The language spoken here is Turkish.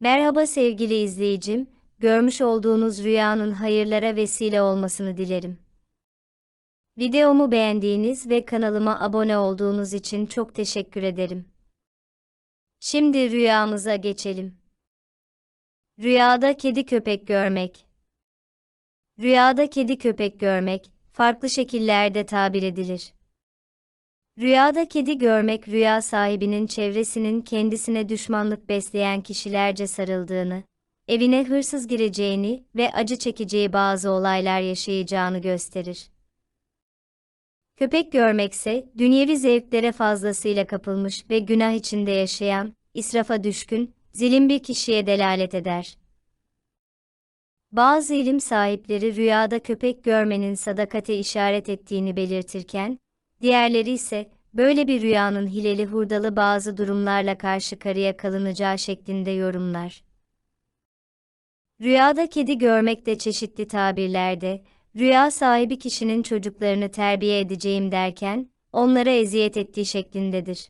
Merhaba sevgili izleyicim, görmüş olduğunuz rüyanın hayırlara vesile olmasını dilerim. Videomu beğendiğiniz ve kanalıma abone olduğunuz için çok teşekkür ederim. Şimdi rüyamıza geçelim. Rüyada kedi köpek görmek. Rüyada kedi köpek görmek, farklı şekillerde tabir edilir. Rüyada kedi görmek rüya sahibinin çevresinin kendisine düşmanlık besleyen kişilerce sarıldığını, evine hırsız gireceğini ve acı çekeceği bazı olaylar yaşayacağını gösterir. Köpek görmekse, dünyevi zevklere fazlasıyla kapılmış ve günah içinde yaşayan, israfa düşkün, zilim bir kişiye delalet eder. Bazı ilim sahipleri rüyada köpek görmenin sadakate işaret ettiğini belirtirken, diğerleri ise böyle bir rüyanın hileli hurdalı bazı durumlarla karşı karıya kalınacağı şeklinde yorumlar. Rüyada kedi görmek de çeşitli tabirlerde, rüya sahibi kişinin çocuklarını terbiye edeceğim derken, onlara eziyet ettiği şeklindedir.